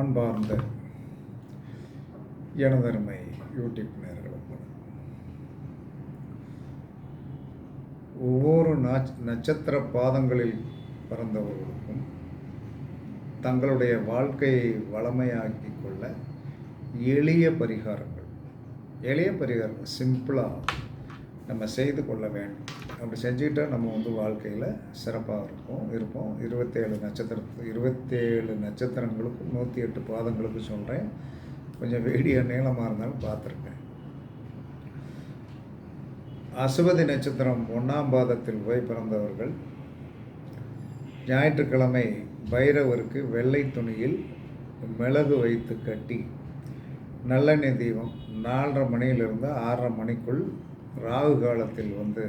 அன்பார்ந்த எனதருமை யூடியூப் நேர்களுக்கு ஒவ்வொரு நாச் நட்சத்திர பாதங்களில் பிறந்தவர்களுக்கும் தங்களுடைய வாழ்க்கையை வளமையாக்கி கொள்ள எளிய பரிகாரங்கள் எளிய பரிகாரங்கள் சிம்பிளாக நம்ம செய்து கொள்ள வேண்டும். அப்படி செஞ்சுக்கிட்டால் நம்ம வந்து வாழ்க்கையில் சிறப்பாக இருக்கும். இருப்போம். இருபத்தேழு நட்சத்திர இருபத்தேழு நட்சத்திரங்களுக்கும் நூற்றி எட்டு பாதங்களுக்கு சொல்கிறேன் கொஞ்சம் வீடியோ நீளமாக இருந்தாலும் பார்த்துருக்கேன். அசுபதி நட்சத்திரம் ஒன்றாம் பாதத்தில் போய் பிறந்தவர்கள். ஞாயிற்றுக்கிழமை பைரவருக்கு வெள்ளை துணியில் மிளகு வைத்து கட்டி நல்லெண்ணெய் தீபம் நாலரை மணியிலிருந்து ஆறரை மணிக்குள் ராகு காலத்தில் வந்து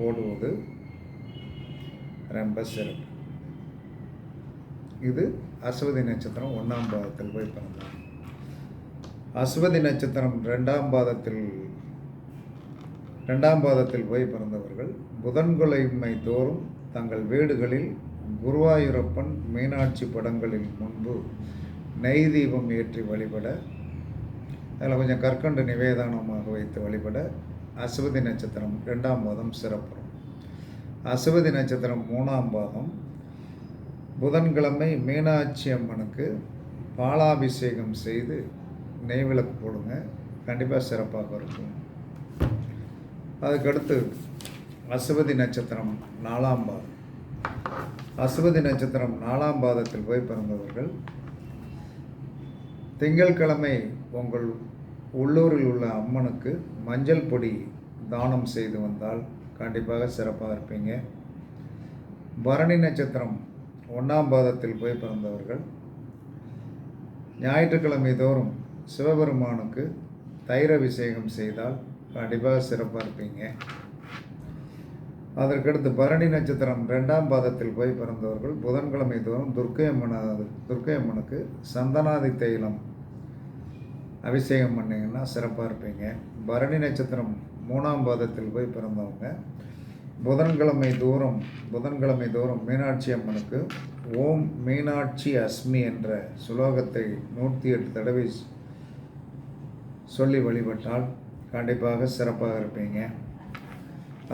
போடுவது ரொம்ப சிறப்பு. இது அஸ்வதி நட்சத்திரம் ஒன்றாம் பாதத்தில் போய் பிறந்தார். அஸ்வதி நட்சத்திரம் ரெண்டாம் பாதத்தில் ரெண்டாம் பாதத்தில் போய் பிறந்தவர்கள் புதன்கொலைமை தோறும் தங்கள் வீடுகளில் குருவாயூரப்பன் மீனாட்சி படங்களில் முன்பு நெய் தீபம் ஏற்றி வழிபட அதில் கொஞ்சம் கற்கண்டு நிவேதானமாக வைத்து வழிபட அசுவதி நட்சத்திரம் ரெண்டாம் பாதம் சிறப்புறம். அசுவதி நட்சத்திரம் மூணாம் பாதம். புதன்கிழமை மீனாட்சி அம்மனுக்கு பாலாபிஷேகம் செய்து நெய்விளக்கு போடுங்க. கண்டிப்பாக சிறப்பாக இருக்கும். அதுக்கடுத்து அசுவதி நட்சத்திரம் நாலாம் பாதம். அசுவதி நட்சத்திரம் நாலாம் பாதத்தில் போய் பிறந்தவர்கள் திங்கட்கிழமை உங்கள் உள்ளூரில் உள்ள அம்மனுக்கு மஞ்சள் பொடி தானம் செய்து வந்தால் கண்டிப்பாக சிறப்பாக இருப்பீங்க. பரணி நட்சத்திரம் ஒன்றாம் பாதத்தில் போய் பிறந்தவர்கள். ஞாயிற்றுக்கிழமை தோறும் சிவபெருமானுக்கு தைர அபிஷேகம் செய்தால் கண்டிப்பாக சிறப்பாக இருப்பீங்க. அதற்கடுத்து பரணி நட்சத்திரம் ரெண்டாம் பாதத்தில் போய் பிறந்தவர்கள். புதன்கிழமை தோறும் துர்க்கை அம்மன துர்க்கை அம்மனுக்கு சந்தனாதி தைலம் அபிஷேகம் பண்ணிங்கன்னா சிறப்பாக இருப்பீங்க. பரணி நட்சத்திரம் மூணாம் பாதத்தில் போய் பிறந்தவங்க. புதன்கிழமை தூரம் புதன்கிழமை தூரம் மீனாட்சி அம்மனுக்கு ஓம் மீனாட்சி அஸ்மி என்ற சுலோகத்தை நூற்றி எட்டு தடவை சொல்லி வழிபட்டால் கண்டிப்பாக சிறப்பாக இருப்பீங்க.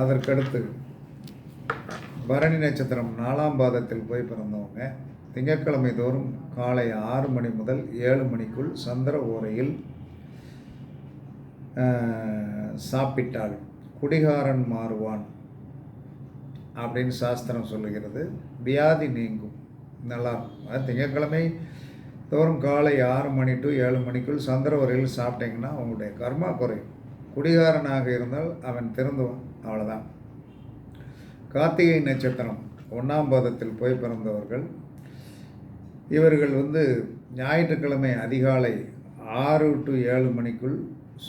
அதற்கடுத்து பரணி நட்சத்திரம் நாலாம் பாதத்தில் போய் பிறந்தவங்க. திங்கட்கிழமை தோறும் காலை ஆறு மணி முதல் ஏழு மணிக்குள் சந்திர ஓரையில் சாப்பிட்டால் குடிகாரன் மாறுவான் அப்படின்னு சாஸ்திரம் சொல்லுகிறது. வியாதி நீங்கும். நல்லா இருக்கும். திங்கட்கிழமை தோறும் காலை ஆறு மணி டு ஏழு மணிக்குள் சந்திர ஓரையில் சாப்பிட்டிங்கன்னா அவங்களுடைய கர்மா குறையும். குடிகாரனாக இருந்தால் அவன் திருந்துவான். அவ்வளோதான் கார்த்திகை நட்சத்திரம் ஒன்றாம் பாதத்தில் போய் பிறந்தவர்கள் இவர்கள் வந்து ஞாயிற்றுக்கிழமை அதிகாலை ஆறு டு ஏழு மணிக்குள்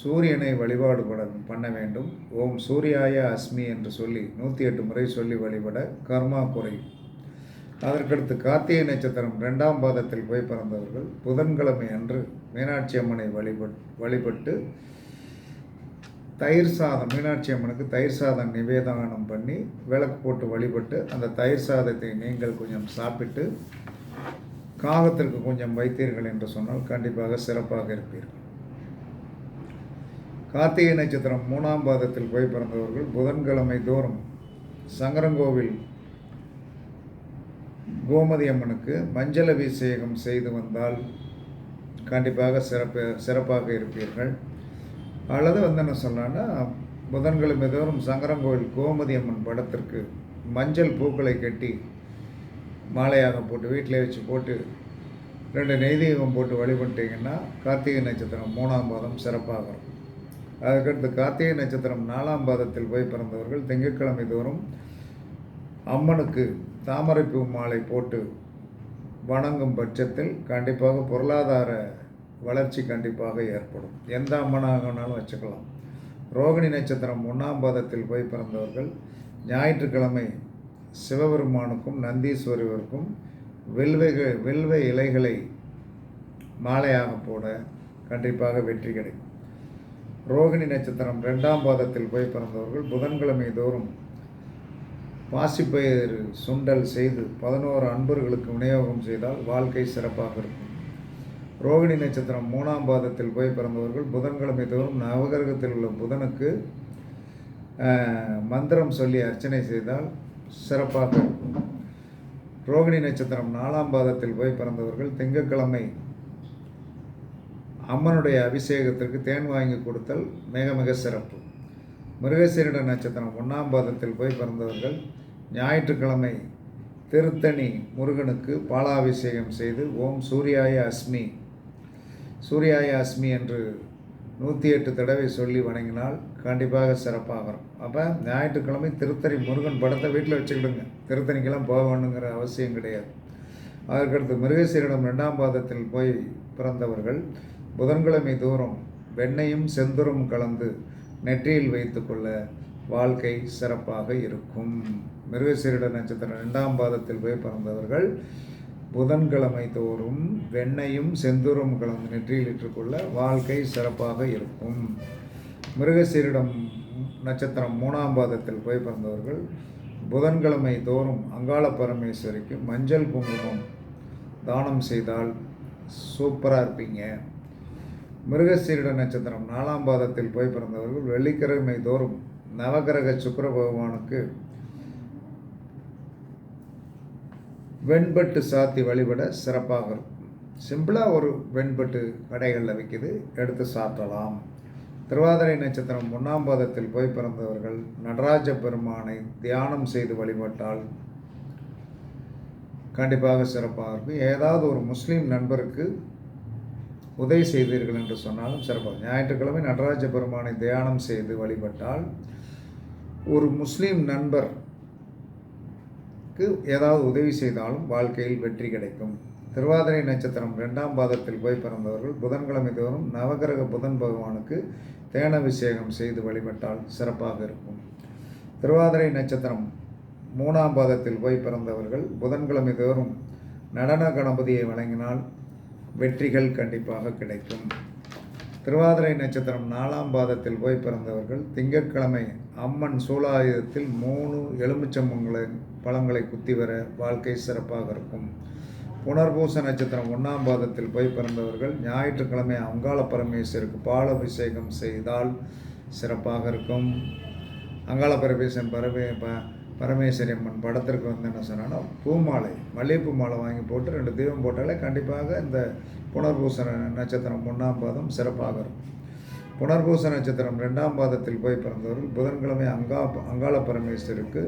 சூரியனை வழிபாடு பட பண்ண வேண்டும். ஓம் சூர்யாய அஸ்மி என்று சொல்லி நூற்றி எட்டு முறை சொல்லி வழிபட கர்மா குறையும் அதற்கடுத்து கார்த்திகை நட்சத்திரம் ரெண்டாம் பாதத்தில் போய் பிறந்தவர்கள் புதன்கிழமை அன்று மீனாட்சி அம்மனை வழிபட் வழிபட்டு தயிர் சாதம் மீனாட்சி அம்மனுக்கு தயிர் சாதம் நிவேதானம் பண்ணி விளக்கு போட்டு வழிபட்டு அந்த தயிர் சாதத்தை நீங்கள் கொஞ்சம் சாப்பிட்டு காகத்திற்கு கொஞ்சம் வைத்தீர்கள் என்று சொன்னால் கண்டிப்பாக சிறப்பாக இருப்பீர்கள். கார்த்திகை நட்சத்திரம் மூணாம் பாதத்தில் போய் பிறந்தவர்கள் புதன்கிழமை தோறும் சங்கரங்கோவில் கோமதி அம்மனுக்கு மஞ்சள் அபிஷேகம் செய்து வந்தால் கண்டிப்பாக சிறப்பு சிறப்பாக இருப்பீர்கள். அல்லது வந்து என்ன சொல்லலான்னா புதன்கிழமை தோறும் சங்கரங்கோவில் கோமதி அம்மன் படத்திற்கு மஞ்சள் பூக்களை கட்டி மாலையாக போட்டு வீட்டிலே வச்சு போட்டு ரெண்டு நெய்தீகம் போட்டு வழிபட்டிங்கன்னா கார்த்திகை நட்சத்திரம் மூணாம் பாதம் சிறப்பாக வரும் அதுக்கடுத்து கார்த்திகை நட்சத்திரம் நாலாம் பாதத்தில் போய் பிறந்தவர்கள் திங்கட்கிழமை தோறும் அம்மனுக்கு தாமரைப்பூ மாலை போட்டு வணங்கும் பட்சத்தில் கண்டிப்பாக பொருளாதார வளர்ச்சி கண்டிப்பாக ஏற்படும். எந்த அம்மனாகனாலும் வச்சுக்கலாம். ரோகிணி நட்சத்திரம் ஒன்றாம் பாதத்தில் போய் பிறந்தவர்கள் ஞாயிற்றுக்கிழமை சிவபெருமானுக்கும் நந்தீஸ்வரருக்கும் வெல்வைகள் வெல்வ இலைகளை மாலையாக போட கண்டிப்பாக வெற்றி கிடைக்கும். ரோகிணி நட்சத்திரம் ரெண்டாம் பாதத்தில் போய் பிறந்தவர்கள் புதன்கிழமை தோறும் பாசிப்பயிர் சுண்டல் செய்து பதினோரு அன்பர்களுக்கு விநியோகம் செய்தால் வாழ்க்கை சிறப்பாக இருக்கும். ரோகிணி நட்சத்திரம் மூணாம் பாதத்தில் போய் பிறந்தவர்கள் புதன்கிழமை தோறும் நவகிரகத்தில் உள்ள புதனுக்கு மந்திரம் சொல்லி அர்ச்சனை செய்தால் சிறப்பாக ரோகிணி நட்சத்திரம் நாலாம் பாதத்தில் போய் பிறந்தவர்கள் திங்கட்கிழமை அம்மனுடைய அபிஷேகத்திற்கு தேன் வாங்கி கொடுத்தல் மிக மிக சிறப்பு. மிருகசீரிட நட்சத்திரம் ஒன்றாம் பாதத்தில் போய் பிறந்தவர்கள் ஞாயிற்றுக்கிழமை திருத்தணி முருகனுக்கு பாலாபிஷேகம் செய்து ஓம் சூர்யாய அஸ்மி. சூர்யாய அஸ்மி என்று நூற்றி எட்டு தடவை சொல்லி வணங்கினால் கண்டிப்பாக சிறப்பாக வரும் அப்போ ஞாயிற்றுக்கிழமை திருத்தணி முருகன் படத்தை வீட்டில் வச்சுக்கிடுங்க. திருத்தணிக்கெல்லாம் போகணுங்கிற அவசியம் கிடையாது. அதற்கடுத்து மிருகசீரிடம் ரெண்டாம் பாதத்தில் போய் பிறந்தவர்கள் புதன்கிழமை தோறும் வெண்ணையும் செந்துரும் கலந்து நெற்றியில் வைத்துக்கொள்ள வாழ்க்கை சிறப்பாக இருக்கும். மிருகசீரிட நட்சத்திரம் ரெண்டாம் பாதத்தில் போய் பிறந்தவர்கள் புதன்கிழமை தோறும் வெண்ணையும் செந்துரும் கலந்து நெற்றியில் இட்டுக்கொள்ள வாழ்க்கை சிறப்பாக இருக்கும். மிருகசீரிடம் நட்சத்திரம் மூணாம் பாதத்தில் போய் பிறந்தவர்கள் புதன்கிழமை தோறும் அங்காள பரமேஸ்வரிக்கு மஞ்சள் குங்குமம் தானம் செய்தால் சூப்பராக இருப்பீங்க. மிருகசீரிட நட்சத்திரம் நாலாம் பாதத்தில் போய் பிறந்தவர்கள் வெள்ளிக்கிழமை தோறும் நவகிரக சுக்கர பகவானுக்கு வெண்பட்டு சாத்தி வழிபட சிறப்பாக இருக்கும். சிம்பிளாக ஒரு வெண்பட்டு கடைகளில் விற்கிது எடுத்து சாப்பிடலாம். திருவாதிரை நட்சத்திரம் ஒன்றாம் பாதத்தில் போய் பிறந்தவர்கள் நடராஜ பெருமானை தியானம் செய்து வழிபட்டால் கண்டிப்பாக சிறப்பாக இருக்கும். ஏதாவது ஒரு முஸ்லீம் நண்பருக்கு உதவி செய்தீர்கள் என்று சொன்னாலும் சிறப்பாக ஞாயிற்றுக்கிழமை நடராஜ பெருமானை தியானம் செய்து வழிபட்டால் ஒரு முஸ்லீம் நண்பருக்கு ஏதாவது உதவி செய்தாலும் வாழ்க்கையில் வெற்றி கிடைக்கும். திருவாதிரை நட்சத்திரம் ரெண்டாம் பாதத்தில் போய் பிறந்தவர்கள் புதன்கிழமை தோறும் நவகிரக புதன் பகவானுக்கு தேனாபிஷேகம் செய்து வழிபட்டால் சிறப்பாக இருக்கும். திருவாதிரை நட்சத்திரம் மூணாம் பாதத்தில் போய் பிறந்தவர்கள் புதன்கிழமை தோறும் நடன கணபதியை வழங்கினால் வெற்றிகள் கண்டிப்பாக கிடைக்கும். திருவாதிரை நட்சத்திரம் நாலாம் பாதத்தில் போய் பிறந்தவர்கள் திங்கட்கிழமை அம்மன் சூலாயுதத்தில் மூணு எலுமிச்சம்பங்களை பழங்களை குத்தி வர வாழ்க்கை சிறப்பாக இருக்கும். புனர்பூச நட்சத்திரம் ஒன்றாம் பாதத்தில் போய் பிறந்தவர்கள் ஞாயிற்றுக்கிழமை அங்காள பரமேஸ்வருக்கு பால் அபிஷேகம் செய்தால் சிறப்பாக இருக்கும். அங்காள பரமேஸ்வரன் பரமே ப பரமேஸ்வரி அம்மன் படத்திற்கு வந்து என்ன சொன்னான்னா பூமாலை மல்லிகைப்பூ மாலை வாங்கி போட்டு ரெண்டு தீபம் போட்டாலே கண்டிப்பாக இந்த புனர்பூச நட்சத்திரம் ஒன்றாம் பாதம் சிறப்பாக இருக்கும். புனர்பூச நட்சத்திரம் ரெண்டாம் பாதத்தில் போய் பிறந்தவர்கள் புதன்கிழமை அங்கா அங்காள பரமேஸ்வருக்கு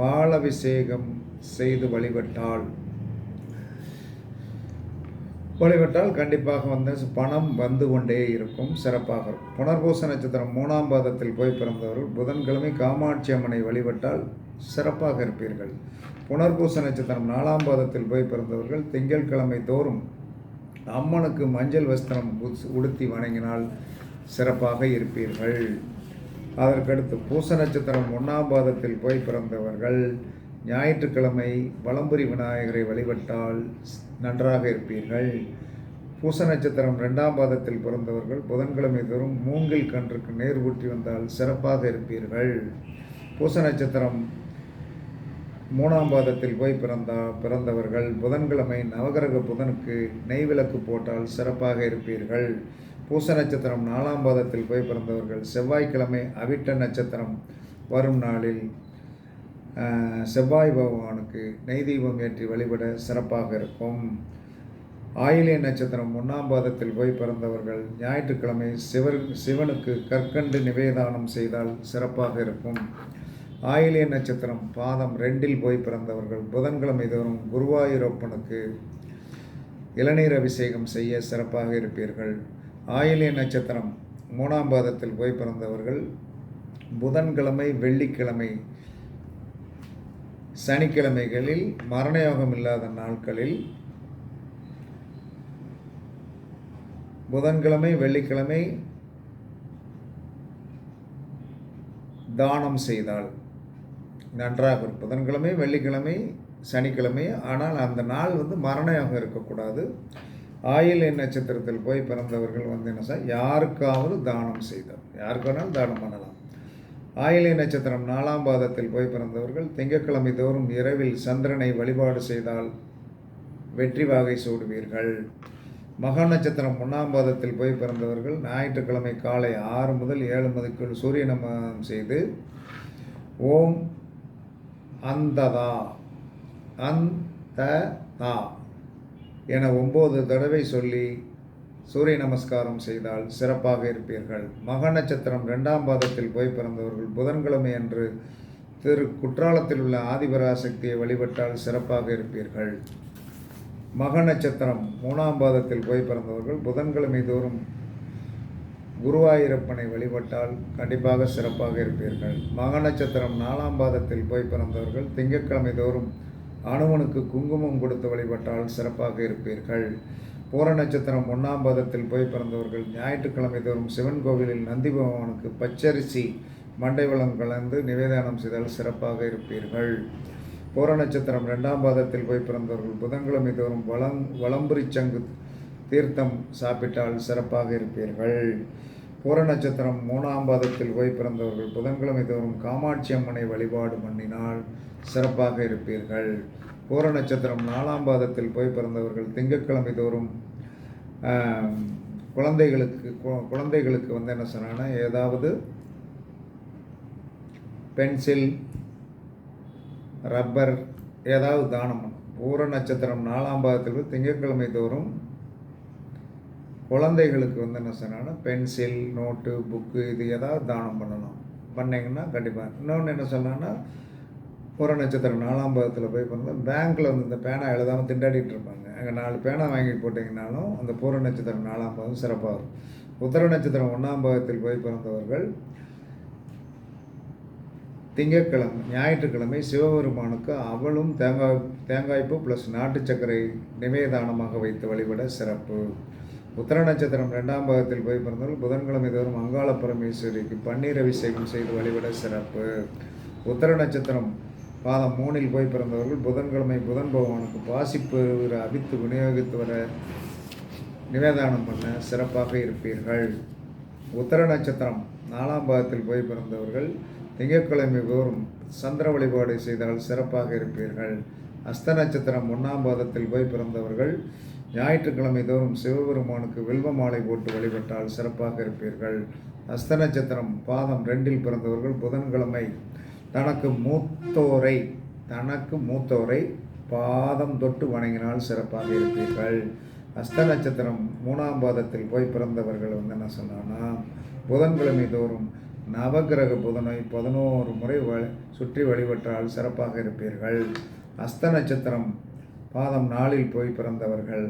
பாலபிஷேகம் செய்து வழிபட்டால் வழிபட்டால் கண்டிப்பாக வந்து பணம் வந்து கொண்டே இருக்கும் சிறப்பாக இருக்கும். புனர்பூச நட்சத்திரம் மூணாம் பாதத்தில் போய் பிறந்தவர்கள் புதன்கிழமை காமாட்சி அம்மனை வழிபட்டால் சிறப்பாக இருப்பீர்கள். புனர்பூச நட்சத்திரம் நாலாம் பாதத்தில் போய் பிறந்தவர்கள் திங்கட்கிழமை தோறும் அம்மனுக்கு மஞ்சள் வஸ்திரம் உடுத்தி வணங்கினால் சிறப்பாக இருப்பீர்கள். அதற்கடுத்து பூச நட்சத்திரம் ஒன்றாம் பாதத்தில் போய் பிறந்தவர்கள் ஞாயிற்றுக்கிழமை வலம்புரி விநாயகரை வழிபட்டால் நன்றாக இருப்பீர்கள். பூச நட்சத்திரம் ரெண்டாம் பாதத்தில் பிறந்தவர்கள் புதன்கிழமை தோறும் மூங்கில் கன்றுக்கு நேர் ஊற்றி வந்தால் சிறப்பாக இருப்பீர்கள். பூச நட்சத்திரம் மூணாம் பாதத்தில் போய் பிறந்தா பிறந்தவர்கள் புதன்கிழமை நவகிரக புதனுக்கு நெய் விளக்கு போட்டால் சிறப்பாக இருப்பீர்கள். பூச நட்சத்திரம் நாலாம் பாதத்தில் போய் பிறந்தவர்கள் செவ்வாய்க்கிழமை அவிட்ட நட்சத்திரம் வரும் நாளில் செவ்வாய் பகவானுக்கு நெய் தீபம் ஏற்றி வழிபட சிறப்பாக இருக்கும். ஆயிலே நட்சத்திரம் ஒன்றாம் பாதத்தில் போய் பிறந்தவர்கள் ஞாயிற்றுக்கிழமை சிவர் சிவனுக்கு கற்கண்டு நிவேதானம் செய்தால் சிறப்பாக இருக்கும். ஆயிலே நட்சத்திரம் பாதம் ரெண்டில் போய் பிறந்தவர்கள் புதன்கிழமை தோறும் குருவாயூரப்பனுக்கு இளநீர் அபிஷேகம் செய்ய சிறப்பாக இருப்பீர்கள். ஆயிலே நட்சத்திரம் மூணாம் பாதத்தில் போய் பிறந்தவர்கள் புதன்கிழமை வெள்ளிக்கிழமை சனிக்கிழமைகளில் மரணயோகம் இல்லாத நாட்களில் புதன்கிழமை வெள்ளிக்கிழமை தானம் செய்தால் நன்றாக இருக்கும். புதன்கிழமை வெள்ளிக்கிழமை சனிக்கிழமை ஆனால் அந்த நாள் வந்து மரணயோகம் இருக்கக்கூடாது. ஆயிலை நட்சத்திரத்தில் போய் பிறந்தவர்கள் வந்து என்ன சார் யாருக்காவது தானம் செய்தால் யாருக்கு வேணாலும் தானம் பண்ணலாம். ஆயிலை நட்சத்திரம் நாலாம் பாதத்தில் போய் பிறந்தவர்கள் திங்கட்கிழமை தோறும் இரவில் சந்திரனை வழிபாடு செய்தால் வெற்றி வாகை சூடுவீர்கள். மக நட்சத்திரம் ஒன்றாம் பாதத்தில் போய் பிறந்தவர்கள் ஞாயிற்றுக்கிழமை காலை ஆறு முதல் ஏழு மதிக்குள் சூரிய நமகம் செய்து ஓம் அந்ததா அந்ததா என ஒம்பது தடவை சொல்லி சூரிய நமஸ்காரம் செய்தால் சிறப்பாக இருப்பீர்கள். மக நட்சத்திரம் ரெண்டாம் பாதத்தில் போய் பிறந்தவர்கள் புதன்கிழமை அன்று திரு குற்றாலத்தில் உள்ள ஆதிபராசக்தியை வழிபட்டால் சிறப்பாக இருப்பீர்கள். மக நட்சத்திரம் மூணாம் பாதத்தில் போய் பிறந்தவர்கள் புதன்கிழமை தோறும் குருவாயூரப்பனை வழிபட்டால் கண்டிப்பாக சிறப்பாக இருப்பீர்கள். மக நட்சத்திரம் நாலாம் பாதத்தில் போய் பிறந்தவர்கள் திங்கட்கிழமை தோறும் அணுவனுக்கு குங்குமம் கொடுத்து வழிபட்டால் சிறப்பாக இருப்பீர்கள். பூர நட்சத்திரம் ஒன்றாம் பாதத்தில் போய் பிறந்தவர்கள் ஞாயிற்றுக்கிழமை தோறும் சிவன் கோவிலில் நந்தி பகவானுக்கு பச்சரிசி மண்டை வளம் கலந்து நிவேதானம் செய்தால் சிறப்பாக இருப்பீர்கள். பூர நட்சத்திரம் ரெண்டாம் பாதத்தில் போய் பிறந்தவர்கள் புதன்கிழமை தோறும் வளம் வளம்புரி சங்கு தீர்த்தம் சாப்பிட்டால் சிறப்பாக இருப்பீர்கள். பூர நட்சத்திரம் மூணாம் பாதத்தில் போய் பிறந்தவர்கள் புதன்கிழமை தோறும் காமாட்சி அம்மனை வழிபாடு பண்ணினால் சிறப்பாக இருப்பீர்கள். பூர நட்சத்திரம் நாலாம் பாதத்தில் போய் பிறந்தவர்கள் திங்கட்கிழமை தோறும் குழந்தைகளுக்கு கு- குழந்தைகளுக்கு வந்து என்ன சொன்னாங்கன்னா ஏதாவது பென்சில் ரப்பர் ஏதாவது தானம் பண்ணணும். பூர நட்சத்திரம் நாலாம் பாதத்தில் திங்கட்கிழமை தோறும் குழந்தைகளுக்கு வந்து என்ன சொன்னாங்கன்னா பென்சில் நோட்டு புக்கு இது ஏதாவது தானம் பண்ணணும் பண்ணிங்கன்னா கண்டிப்பாக இன்னொன்று என்ன சொன்னான்னா பூர நட்சத்திரம் நாலாம் பாதத்தில் போய் பண்ணால் பேங்க்கில் வந்து இந்த பேனா எழுதாமல் திண்டாடிட்டு இருப்பாங்க. அங்கே நாலு பேனா வாங்கி போட்டிங்கனாலும் அந்த பூர நட்சத்திரம் நாலாம் பாதம் சிறப்பாக இருக்கும். உத்தர நட்சத்திரம் ஒன்றாம் பதத்தில் போய் பிறந்தவர்கள் திங்கட்கிழமை ஞாயிற்றுக்கிழமை சிவபெருமானுக்கு அவளும் தேங்காய் தேங்காய்ப்பு ப்ளஸ் நாட்டு சர்க்கரை நிவேதானமாக வைத்து வழிபட சிறப்பு. உத்தர நட்சத்திரம் ரெண்டாம் பாகத்தில் போய் பிறந்தவர்கள் புதன்கிழமை தோறும் அங்காள பரமேஸ்வரிக்கு பன்னீர் அபிஷேகம் செய்து வழிபட சிறப்பு. உத்தர நட்சத்திரம் பாதம் மூணில் போய் பிறந்தவர்கள் புதன்கிழமை புதன் பகவானுக்கு பாசிப்பெருவிற அபித்து விநியோகித்து வர நிவேதானம் பண்ண சிறப்பாக இருப்பீர்கள். உத்தர நட்சத்திரம் நாலாம் பாகத்தில் போய் பிறந்தவர்கள் திங்கட்கிழமை தோறும் சந்திர வழிபாடு செய்தால் சிறப்பாக இருப்பீர்கள். அஸ்த நட்சத்திரம் ஒன்றாம் பாதத்தில் போய் பிறந்தவர்கள் ஞாயிற்றுக்கிழமை தோறும் சிவபெருமானுக்கு வில்வ மாலை போட்டு வழிபட்டால் சிறப்பாக இருப்பீர்கள். அஸ்த நட்சத்திரம் பாதம் ரெண்டில் பிறந்தவர்கள் புதன்கிழமை தனக்கு மூத்தோரை தனக்கு மூத்தோரை பாதம் தொட்டு வணங்கினால் சிறப்பாக இருப்பீர்கள். அஸ்த நட்சத்திரம் மூணாம் பாதத்தில் போய் பிறந்தவர்கள் வந்து என்ன சொன்னான்னா புதன்கிழமை தோறும் நவக்கிரக புதனை பதினோரு முறை வ சுற்றி வழிபட்டால் சிறப்பாக இருப்பீர்கள். அஸ்த நட்சத்திரம் பாதம் நாளில் போய் பிறந்தவர்கள்.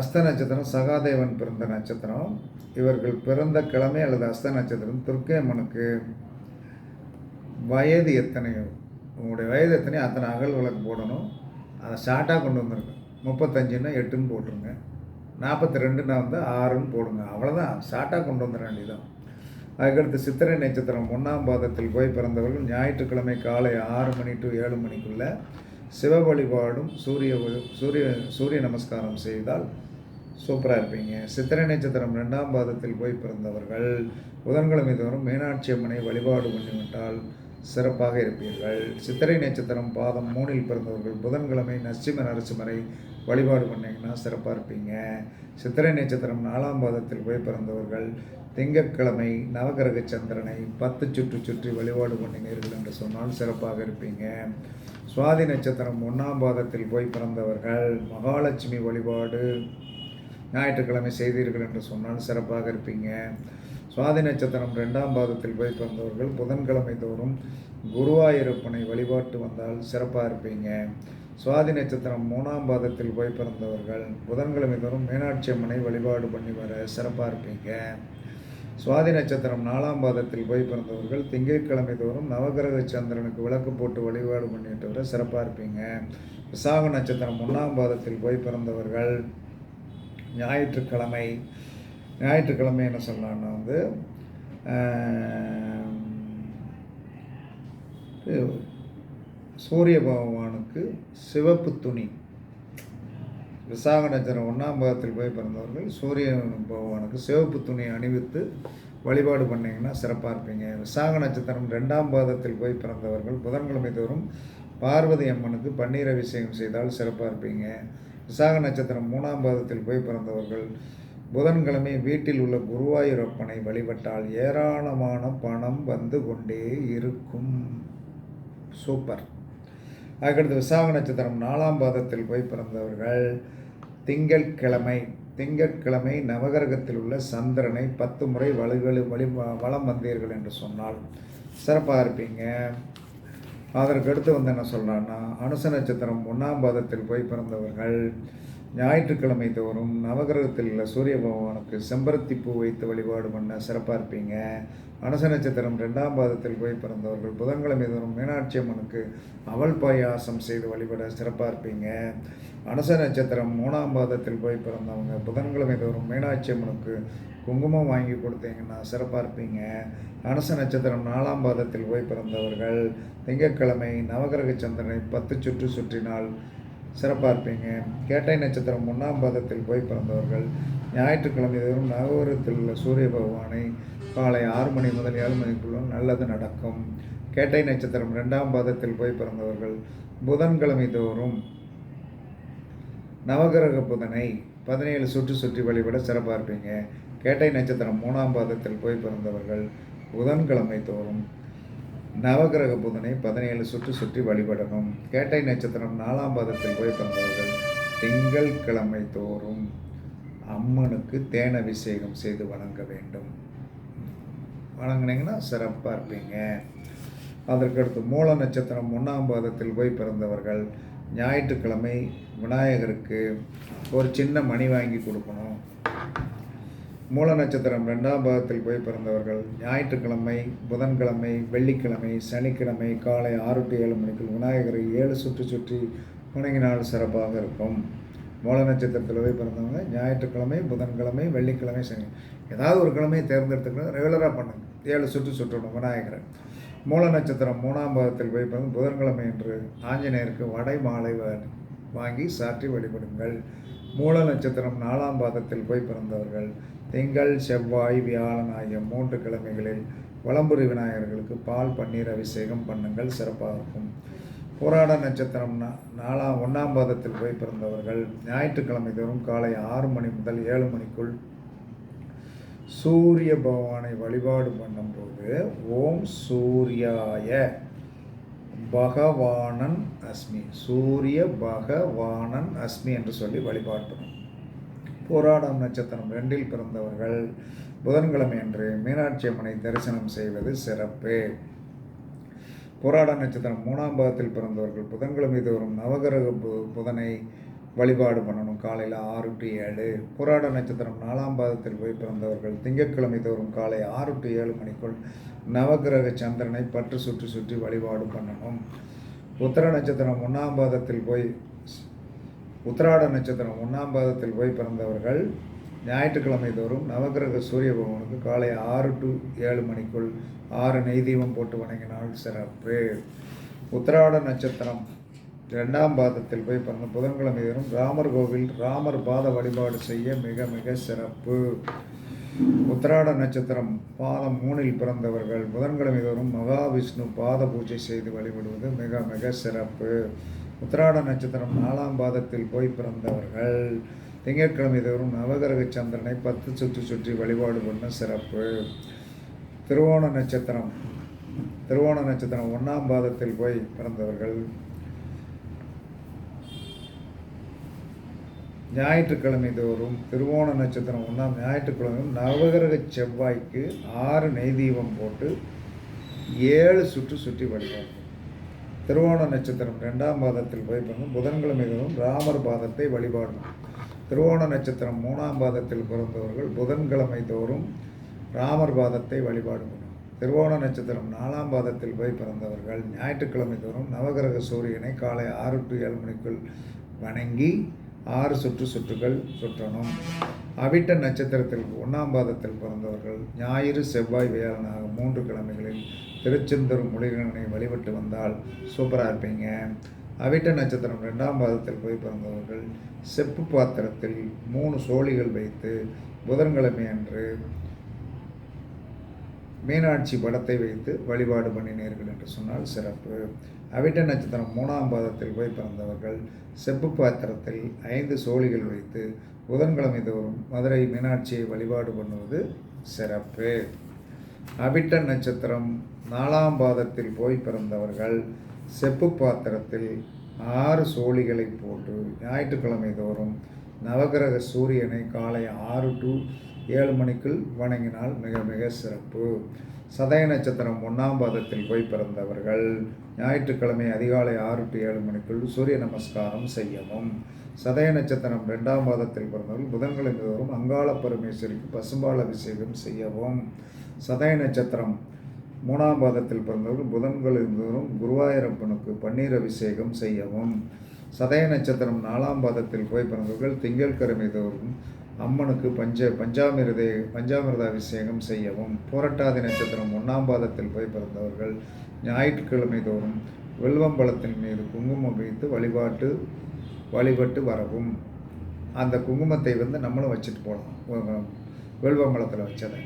அஸ்த நட்சத்திரம் சகாதேவன் பிறந்த நட்சத்திரம். இவர்கள் பிறந்த கிழமை அல்லது அஸ்த நட்சத்திரம் துர்க்கேமனுக்கு வயது எத்தனையோ? உங்களுடைய வயது எத்தனையோ? அத்தனை அகல் விளக்கு போடணும். அதை ஷார்ட்டாக கொண்டு வந்துருங்க. முப்பத்தஞ்சுன்னா எட்டுன்னு போட்டுருங்க. நாற்பத்தி ரெண்டுன்னா வந்து ஆறுன்னு போடுங்க. அவ்வளோதான் ஷார்ட்டாக கொண்டு வந்துட வேண்டியதான் அதுக்கடுத்து சித்திரை நட்சத்திரம் ஒன்றாம் பாதத்தில் போய் பிறந்தவர்கள் ஞாயிற்றுக்கிழமை காலை ஆறு மணி டு ஏழு மணிக்குள்ளே சிவ வழிபாடும் சூரிய சூரிய சூரிய நமஸ்காரம் செய்தால் சூப்பராக இருப்பீங்க. சித்திரை நட்சத்திரம் ரெண்டாம் பாதத்தில் போய் பிறந்தவர்கள் புதன்கிழமை தோறும் மீனாட்சி அம்மனை வழிபாடு பண்ணிவிட்டால் சிறப்பாக இருப்பீர்கள். சித்திரை நட்சத்திரம் பாதம் மூணில் பிறந்தவர்கள் புதன்கிழமை நரசிம்ம நரசிம்மரை வழிபாடு பண்ணிங்கன்னா சிறப்பாக இருப்பீங்க. சித்திரை நட்சத்திரம் நாலாம் பாதத்தில் போய் பிறந்தவர்கள் திங்கட்கிழமை நவகிரக சந்திரனை பத்து சுற்று சுற்றி வழிபாடு பண்ணினீர்கள் என்று சொன்னால் சிறப்பாக இருப்பீங்க. சுவாதி நட்சத்திரம் ஒன்றாம் பாதத்தில் போய் பிறந்தவர்கள் மகாலட்சுமி வழிபாடு ஞாயிற்றுக்கிழமை செய்தீர்கள் என்று சொன்னால் சிறப்பாக இருப்பீங்க. சுவாதி நட்சத்திரம் ரெண்டாம் பாதத்தில் போய் பிறந்தவர்கள் புதன்கிழமை தோறும் குருவாயூரப்பனை வழிபாட்டு வந்தால் சிறப்பாக இருப்பீங்க. சுவாதி நட்சத்திரம் மூணாம் பாதத்தில் போய் பிறந்தவர்கள் புதன்கிழமை தோறும் மீனாட்சி அம்மனை வழிபாடு பண்ணி வர சிறப்பாக இருப்பீங்க. சுவாதி நட்சத்திரம் நாலாம் பாதத்தில் போய் பிறந்தவர்கள் திங்கட்கிழமை தோறும் நவகிரக சந்திரனுக்கு விளக்கு போட்டு வழிபாடு பண்ணிட்டு வர சிறப்பாக இருப்பீங்க. விசாக நட்சத்திரம் ஒன்றாம் பாதத்தில் போய் பிறந்தவர்கள் ஞாயிற்றுக்கிழமை ஞாயிற்றுக்கிழமை என்ன சொல்லலாம்னா வந்து சூரிய பகவானுக்கு சிவப்பு துணி. விசாக நட்சத்திரம் ஒன்றாம் பாகத்தில் போய் பிறந்தவர்கள் சூரிய பகவானுக்கு சிவப்பு துணி அணிவித்து வழிபாடு பண்ணிங்கன்னா சிறப்பாக இருப்பீங்க. விசாக நட்சத்திரம் ரெண்டாம் பாதத்தில் போய் பிறந்தவர்கள் புதன்கிழமை தோறும் பார்வதி அம்மனுக்கு பன்னீர் அபிஷேகம் செய்தால் சிறப்பாக இருப்பீங்க. விசாக நட்சத்திரம் மூணாம் பாதத்தில் போய் பிறந்தவர்கள் புதன்கிழமை வீட்டில் உள்ள குருவாயூரப்பனை வழிபட்டால் ஏராளமான பணம் வந்து கொண்டே இருக்கும். சூப்பர். அதுக்கடுத்து விசாக நட்சத்திரம் நாலாம் பாதத்தில் போய் பிறந்தவர்கள். திங்கட்கிழமை திங்கட்கிழமை நவகிரகத்தில் உள்ள சந்திரனை பத்து முறை வலுகளு வழி வளம் வந்தீர்கள் என்று சொன்னால் சிறப்பாக இருப்பீங்க. அதற்கு அடுத்து வந்து என்ன சொல்கிறான்னா அனுச நட்சத்திரம் ஒன்றாம் பாதத்தில் போய் பிறந்தவர்கள். ஞாயிற்றுக்கிழமை தோறும் நவகிரகத்தில் உள்ள சூரிய பகவானுக்கு செம்பருத்தி பூ வைத்து வழிபாடு பண்ண சிறப்பாக இருப்பீங்க. மனச நட்சத்திரம் ரெண்டாம் பாதத்தில் போய் பிறந்தவர்கள் புதன்கிழமை தோறும் மீனாட்சி அம்மனுக்கு அவள் பாயாசம் செய்து வழிபட சிறப்பாக இருப்பீங்க. மனச நட்சத்திரம் மூணாம் பாதத்தில் போய் பிறந்தவங்க புதன்கிழமை தோறும் மீனாட்சி அம்மனுக்கு குங்குமம் வாங்கி கொடுத்தீங்கன்னா சிறப்பாக இருப்பீங்க. மனச நட்சத்திரம் நாலாம் பாதத்தில் போய் பிறந்தவர்கள் திங்கட்கிழமை நவகிரக சந்திரனை பத்து சுற்று சுற்றினால் சிறப்பாக இருப்பீங்க. கேட்டை நட்சத்திரம் ஒன்றாம் பாதத்தில் போய் பிறந்தவர்கள். ஞாயிற்றுக்கிழமை தோறும் நவகிரகத்தில் உள்ள சூரிய பகவானை காலை ஆறு மணி முதல் ஏழு மணிக்குள்ள நல்லது நடக்கும். கேட்டை நட்சத்திரம் ரெண்டாம் பாதத்தில் போய் பிறந்தவர்கள். புதன்கிழமை தோறும் நவகிரக புதனை பதினேழு சுற்றி சுற்றி வழிபட சிறப்பாக இருப்பீங்க. கேட்டை நட்சத்திரம் மூணாம் பாதத்தில் போய் பிறந்தவர்கள். புதன்கிழமை தோறும் நவகிரக புதனை பதினேழு சுற்றி சுற்றி வழிபடணும். கேட்டை நட்சத்திரம் நாலாம் பாதத்தில் போய் பிறந்தவர்கள் திங்கள் கிழமை தோறும் அம்மனுக்கு தேன் அபிஷேகம் செய்து வணங்க வேண்டும். வணங்கினீங்கன்னா சிறப்பாக இருப்பீங்க. அதற்கடுத்து மூல நட்சத்திரம் ஒன்றாம் பாதத்தில் போய் பிறந்தவர்கள் ஞாயிற்றுக்கிழமை விநாயகருக்கு ஒரு சின்ன மணி வாங்கி கொடுக்கணும். மூல நட்சத்திரம் ரெண்டாம் பாகத்தில் போய் பிறந்தவர்கள் ஞாயிற்றுக்கிழமை புதன்கிழமை வெள்ளிக்கிழமை சனிக்கிழமை காலை ஆறு டு ஏழு மணிக்குள் விநாயகரை ஏழு சுற்றி சுற்றி வணங்கினால் சிறப்பாக இருக்கும். மூல நட்சத்திரத்தில் போய் பிறந்தவங்க ஞாயிற்றுக்கிழமை புதன்கிழமை வெள்ளிக்கிழமை சனி. ஏதாவது ஒரு கிழமையை தேர்ந்தெடுத்துக்கணும் ரெகுலராக பண்ணுங்க. ஏழு சுற்று சுற்றணும் விநாயகரை. மூல நட்சத்திரம் மூணாம் பாகத்தில் போய் பிறந்து புதன்கிழமை என்று ஆஞ்சநேயருக்கு வடை மாலை வாங்கி சாற்றி வழிபடுங்கள். மூல நட்சத்திரம் நாலாம் பாதத்தில் போய் பிறந்தவர்கள் திங்கள் செவ்வாய் வியாழன் ஆகிய மூன்று கிழமைகளில் வளம்புரி விநாயகர்களுக்கு பால் பன்னீர் அபிஷேகம் பண்ணுங்கள். சிறப்பாக இருக்கும். போராட நட்சத்திரம் நாலாம் ஒன்றாம் பாதத்தில் போய் பிறந்தவர்கள் ஞாயிற்றுக்கிழமை தோறும் காலை ஆறு மணி முதல் ஏழு மணிக்குள் சூரிய பகவானை வழிபாடு பண்ணும்போது ஓம் சூர்யாய பகவானன் அஸ்மி. சூரிய பகவானன் அஸ்மி என்று சொல்லி வழிபாடு பண்ணும் போராடம் நட்சத்திரம் ரெண்டில் பிறந்தவர்கள். புதன்கிழமை அன்று மீனாட்சி அம்மனை தரிசனம் செய்வது சிறப்பு. போராட நட்சத்திரம் மூணாம் பாகத்தில் பிறந்தவர்கள். புதன்கிழமை தோறும் நவகிரக புதனை வழிபாடு பண்ணணும். காலையில் ஆறு டு ஏழு. புராட நட்சத்திரம் நாலாம் பாதத்தில் போய் பிறந்தவர்கள். திங்கட்கிழமை தோறும் காலை ஆறு டு ஏழு மணிக்குள் நவகிரக சந்திரனை பற்று சுற்றி சுற்றி வழிபாடு பண்ணணும். உத்தர நட்சத்திரம் ஒன்றாம் பாதத்தில் போய் உத்திராட நட்சத்திரம் ஒன்றாம் பாதத்தில் போய் பிறந்தவர்கள் ஞாயிற்றுக்கிழமை தோறும் நவகிரக சூரிய பகவானுக்கு காலை ஆறு டு ஏழு மணிக்குள் ஆறு நெய் தீபம் போட்டு வணங்கினால் சிறப்பு. உத்திராட நட்சத்திரம் ரெண்டாம் பாதத்தில் போய் பிறந்த புதன்கிழமை தோறும் ராமர் கோவில் ராமர் பாத வழிபாடு செய்ய மிக மிக சிறப்பு. உத்திராட நட்சத்திரம் பாதம் மூணில் பிறந்தவர்கள் புதன்கிழமை தோறும் மகாவிஷ்ணு பாத பூஜை செய்து வழிபடுவது மிக மிக சிறப்பு. உத்திராட நட்சத்திரம் நாலாம் பாதத்தில் போய் பிறந்தவர்கள். திங்கட்கிழமை தோறும் நவகிரக சந்திரனை பத்து சுற்றி சுற்றி வழிபாடு பண்ண சிறப்பு. திருவோண நட்சத்திரம் திருவோண நட்சத்திரம் ஒன்றாம் பாதத்தில் போய் பிறந்தவர்கள். ஞாயிற்றுக்கிழமை தோறும் திருவோண நட்சத்திரம் ஒன்றாம் ஞாயிற்றுக்கிழமையும் நவகிரக செவ்வாய்க்கு ஆறு நெய் தீபம் போட்டு ஏழு சுற்று சுற்றி வழிபாடு. திருவோண நட்சத்திரம் ரெண்டாம் பாதத்தில் போய் பிறந்தும் புதன்கிழமை தோறும் ராமர் பாதத்தை வழிபாடும் திருவோண நட்சத்திரம் மூணாம் பாதத்தில் பிறந்தவர்கள் புதன்கிழமை தோறும் ராமர் பாதத்தை வழிபாடும் திருவோண நட்சத்திரம் நாலாம் பாதத்தில் போய் பிறந்தவர்கள் ஞாயிற்றுக்கிழமை தோறும் நவகிரக சூரியனை காலை ஆறு டு ஏழு மணிக்குள் வணங்கி ஆறு சுற்று சுற்றுகள் சுற்றணும். அவிட்ட நட்சத்திரத்தில் ஒன்றாம் பாதத்தில் பிறந்தவர்கள் ஞாயிறு செவ்வாய் வியாழனாக மூன்று கிழமைகளில் திருச்செந்தூர் முருகனை வழிபட்டு வந்தால் சூப்பராக இருப்பீங்க. அவிட்ட நட்சத்திரம் ரெண்டாம் பாதத்தில் போய் பிறந்தவர்கள் செப்பு பாத்திரத்தில் மூணு சோழிகள் வைத்து புதன்கிழமை அன்று மீனாட்சி படத்தை வைத்து வழிபாடு பண்ணினீர்கள் என்று சொன்னால் சிறப்பு. அவிட்ட நட்சத்திரம் மூணாம் பாதத்தில் போய் பிறந்தவர்கள் செப்பு பாத்திரத்தில் ஐந்து சோழிகள் வைத்து புதன்கிழமை தோறும் மதுரை மீனாட்சியை வழிபாடு பண்ணுவது சிறப்பு. அவிட்ட நட்சத்திரம் நாலாம் பாதத்தில் போய் பிறந்தவர்கள் செப்பு பாத்திரத்தில் ஆறு சோழிகளை போட்டு ஞாயிற்றுக்கிழமை தோறும் நவகிரக சூரியனை காலை ஆறு டு ஏழு மணிக்குள் வணங்கினால் மிக மிக சிறப்பு. சதய நட்சத்திரம் ஒன்றாம் பாதத்தில் போய் பிறந்தவர்கள் ஞாயிற்றுக்கிழமை அதிகாலை ஆறு டு ஏழு மணிக்குள் சூரிய நமஸ்காரம் செய்யவும். சதய நட்சத்திரம் ரெண்டாம் பாதத்தில் பிறந்தவர்கள் புதன்கிழமை தோறும் அங்காள பரமேஸ்வரிக்கு பசும்பால் அபிஷேகம் செய்யவும். சதய நட்சத்திரம் மூணாம் பாதத்தில் பிறந்தவர்கள் புதன்கள் தோறும் குருவாயூரப்பனுக்கு பன்னீர் அபிஷேகம் செய்யவும். சதய நட்சத்திரம் நாலாம் பாதத்தில் போய் பிறந்தவர்கள் திங்கட்கிழமை தோறும் அம்மனுக்கு பஞ்ச பஞ்சாமிரதை பஞ்சாமிரத அபிஷேகம் செய்யவும். புரட்டாதி நட்சத்திரம் ஒன்றாம் பாதத்தில் போய் பிறந்தவர்கள் ஞாயிற்றுக்கிழமை தோறும் வில்வம்பழத்தின் மீது குங்குமம் வைத்து வழிபாட்டு வழிபட்டு வரவும். அந்த குங்குமத்தை வந்து நம்மளும் வச்சுட்டு போகலாம் வில்வம்பழத்தில் வச்சதை.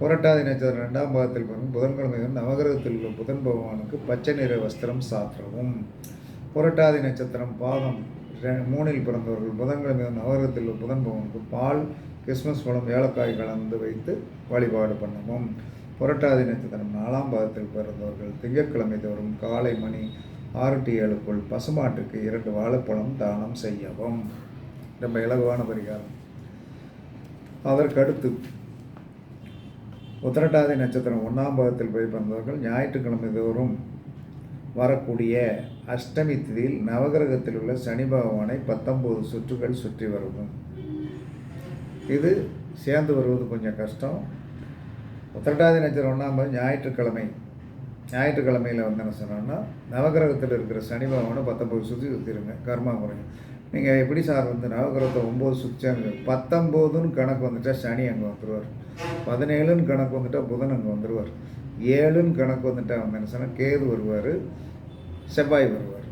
புரட்டாதி நட்சத்திரம் ரெண்டாம் பாகத்தில் பிறகு புதன்கிழமை நவகிரகத்தில் உள்ள புதன் பகவானுக்கு பச்சை நிற வஸ்திரம் சாற்றவும். புரட்டாதி நட்சத்திரம் பாதம் ரெ- மூணில் பிறந்தவர்கள் புதன்கிழமை நவகிரகத்தில் உள்ள புதன் பகவானுக்கு பால் கிறிஸ்மஸ் பழம் ஏலக்காய் கலந்து வைத்து வழிபாடு பண்ணவும். புரட்டாதி நட்சத்திரம் நாலாம் பாகத்தில் பிறந்தவர்கள் திங்கட்கிழமை தோறும் காலை மணி ஆறு டு ஏழுக்குள் பசுமாட்டுக்கு இரண்டு வாழைப்பழம் தானம் செய்யவும். ரொம்ப இலகுவான பரிகாரம். அதற்கடுத்து உத்திரட்டாதி நட்சத்திரம் ஒன்றாம் பாகத்தில் போய் பிறந்தவர்கள் ஞாயிற்றுக்கிழமை தோறும் வரக்கூடிய அஷ்டமி திதியில் நவகிரகத்தில் உள்ள சனி பகவானை பத்தொம்போது சுற்றுகள் சுற்றி வருவோம். இது சேர்ந்து வருவது கொஞ்சம் கஷ்டம். உத்திரட்டாதி நட்சத்திரம் ஒன்றாம் பாகம் ஞாயிற்றுக்கிழமை ஞாயிற்றுக்கிழமையில் வந்து என்ன சொன்னோன்னா நவகிரகத்தில் இருக்கிற சனி பகவானை பத்தொம்போது சுற்றி சுற்றிடுங்க கர்மா குறையும் நீங்கள் எப்படி சார் வந்து நவகிரகத்தை ஒம்பது சுற்றாங்க பத்தொம்போதுன்னு கணக்கு வந்துட்டால் சனி அங்கே வந்துடுவார் பதினேழுன்னு கணக்கு வந்துட்டால் புதன் அங்கே வந்துடுவார் ஏழுன்னு கணக்கு வந்துட்டால் வந்து என்ன சொன்னால் கேது வருவார் செவ்வாய் வருவார்.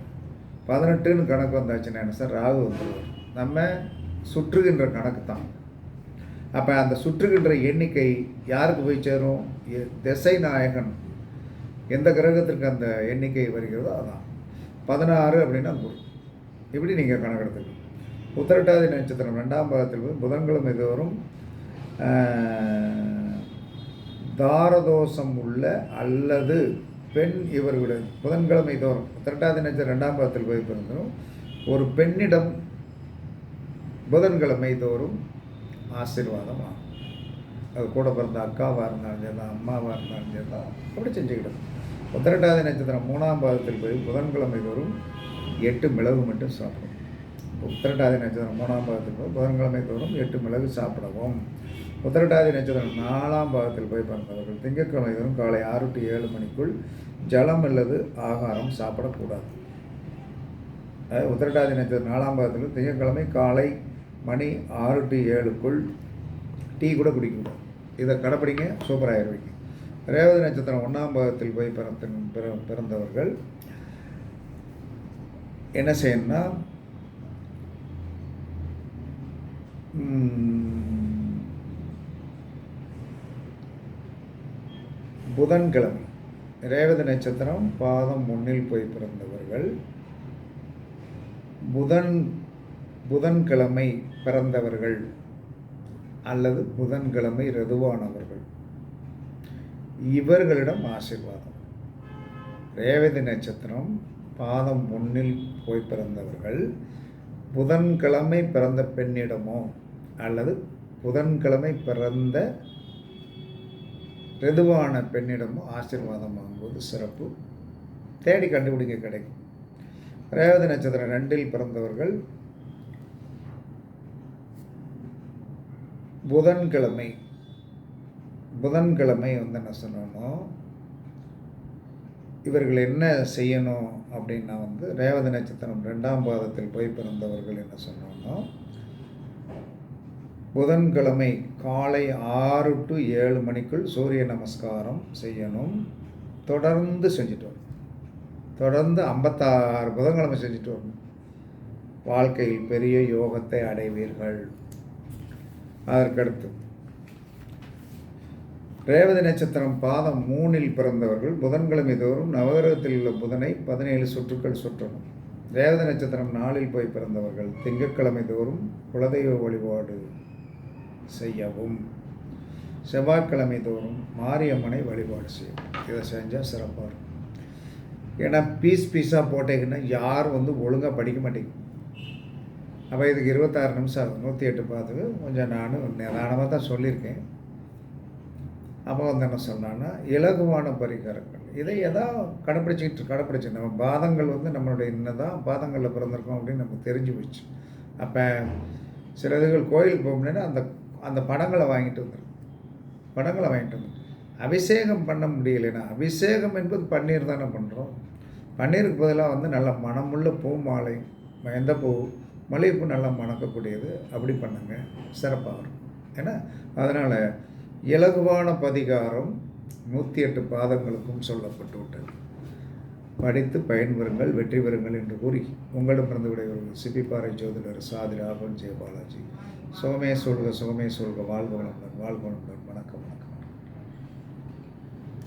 பதினெட்டுன்னு கணக்கு வந்தாச்சுன்னா என்ன சார்? ராகு வந்துடுவார் நம்ம சுற்றுகின்ற கணக்கு தான். அப்போ அந்த சுற்றுகின்ற எண்ணிக்கை யாருக்கு போய் சேரும்? திசை நாயகன் எந்த கிரகத்திற்கு அந்த எண்ணிக்கை வருகிறதோ அதான். பதினாறு அப்படின்னா குரு. இப்படி நீங்கள் கணக்கெடுத்துக்கணும்? உத்திரட்டாதி நட்சத்திரம் ரெண்டாம் பாகத்தில் போய் புதன்கிழமை தோறும் தாரதோஷம் உள்ள அல்லது பெண் இவர்களுடைய புதன்கிழமை தோறும் உத்திரட்டாதி நட்சத்திரம் ரெண்டாம் பாகத்தில் போய் பிறந்தரும் ஒரு பெண்ணிடம் புதன்கிழமை தோறும் ஆசீர்வாதம் ஆகும். அது கூட பிறந்த அக்காவாக இருந்தாலும் சரி தான் அம்மாவாக இருந்தாலும் சரி தான் அப்படி செஞ்சுக்கிட்டோம். உத்திரட்டாதி நட்சத்திரம் மூணாம் பாதத்தில் போய் புதன்கிழமை தோறும் எட்டு மிளகு மட்டும் சாப்பிடும். உத்திரட்டாதி நட்சத்திரம் மூணாம் பாகத்தில் போய் புதன்கிழமை தோறும் எட்டு மிளகு சாப்பிடவும். உத்திரட்டாதி நட்சத்திரம் நாலாம் பாகத்தில் போய் பிறந்தவர்கள் திங்கட்கிழமை தோறும் காலை ஆறு டு ஏழு மணிக்குள் ஜலம் அல்லது ஆகாரம் சாப்பிடக்கூடாது. அதாவது உத்திரட்டாதி நட்சத்திரம் நாலாம் பாகத்தில் திங்கட்கிழமை காலை மணி ஆறு டு ஏழுக்குள் டீ கூட குடிக்கக்கூடாது. இதை கடைப்பிடிங்க சூப்பராக சூப்பராகிருவீங்க ரேவதி நட்சத்திரம் ஒன்றாம் பாகத்தில் போய் பிறந்த பிற- பிறந்தவர்கள் என்ன செய்யணும்னா புதன்கிழமை ரேவதி நட்சத்திரம் பாதம் முன்னில் போய் பிறந்தவர்கள். புதன் புதன்கிழமை பிறந்தவர்கள் அல்லது புதன்கிழமை ரெதுவானவர்கள். இவர்களிடம் ஆசீர்வாதம். ரேவதி நட்சத்திரம் பாதம் முன்னில் போய் பிறந்தவர்கள் புதன்கிழமை பிறந்த பெண்ணிடமோ அல்லது புதன்கிழமை பிறந்த ரெதுவான பெண்ணிடமோ ஆசீர்வாதம் வாங்குவது சிறப்பு. தேடி கண்டுபிடிக்க கிடைக்கும். ரேவதி நட்சத்திரம் ரெண்டில் பிறந்தவர்கள் புதன்கிழமை புதன்கிழமை வந்து என்ன சொல்லணும் இவர்கள் என்ன செய்யணும் அப்படின்னா வந்து ரேவதி நட்சத்திரம் ரெண்டாம் பாதத்தில் போய் பிறந்தவர்கள் என்ன சொன்னோம்னா புதன்கிழமை காலை ஆறு டு ஏழு மணிக்குள் சூரிய நமஸ்காரம் செய்யணும். தொடர்ந்து செஞ்சுட்டு வரணும். தொடர்ந்து ஐம்பத்தாறு புதன்கிழமை செஞ்சுட்டு வரணும். வாழ்க்கையில் பெரிய யோகத்தை அடைவீர்கள். அதற்கடுத்து ரேவதி நட்சத்திரம் பாதம் மூணில் பிறந்தவர்கள் புதன்கிழமை தோறும் நவகிரகத்தில் உள்ள புதனை பதினேழு சுற்றுக்கள் சுற்றணும். ரேவதி நட்சத்திரம் நாளில் போய் பிறந்தவர்கள் திங்கட்கிழமை தோறும் குலதெய்வ வழிபாடு செய்யவும். செவ்வாய்க்கிழமை தோறும் மாரியம்மனை வழிபாடு செய்யும் இதை செஞ்சால் சிறப்பாக இருக்கும். ஏன்னா பீஸ் பீஸாக போட்டீங்கன்னா யார் வந்து ஒழுங்காக படிக்க மாட்டேங்குது அப்போ இதுக்கு இருபத்தாறு நிமிஷம் ஆகும். நூற்றி எட்டு பார்த்துக்கு கொஞ்சம் நானும் நிதானமாக தான் சொல்லியிருக்கேன். அப்போ வந்து என்ன சொன்னான்னா இலகுவான பரிகாரங்கள். இதை எதா கடைப்பிடிச்சிக்கிட்டு கடைப்பிடிச்சு நம்ம பாதங்கள் வந்து நம்மளுடைய இன்னதான் பாதங்களில் பிறந்திருக்கோம் அப்படின்னு நமக்கு தெரிஞ்சு போச்சு. அப்போ சில இதுகள் கோயிலுக்கு போகணுன்னா அந்த அந்த படங்களை வாங்கிட்டு வந்துடும் படங்களை வாங்கிட்டு வந்து அபிஷேகம் பண்ண முடியலைன்னா அபிஷேகம் என்பது பன்னீர் தானே பண்ணுறோம் பன்னீருக்கு பதிலாக வந்து நல்ல மனமுள்ள பூ மாலை எந்த பூ மல்லிகைப்பூ நல்லா மணக்கக்கூடியது. அப்படி பண்ணுங்கள் சிறப்பாக வரும். ஏன்னா அதனால் இலகுவான பதிகாரம் நூற்றி எட்டு பாதங்களுக்கும் சொல்லப்பட்டு விட்டது படித்து பயன்பெறுங்கள் வெற்றி பெறுங்கள் என்று கூறி உங்களிடமிருந்து விடைபெறுவது சிப்பிப்பாறை ஜோதிடர் சாதி ராகவன் ஜெயபாலாஜி. சுகமே சொல்க சுகமே சொல்க வாழ்க வளமுடன் வாழ்க வளமுடன்.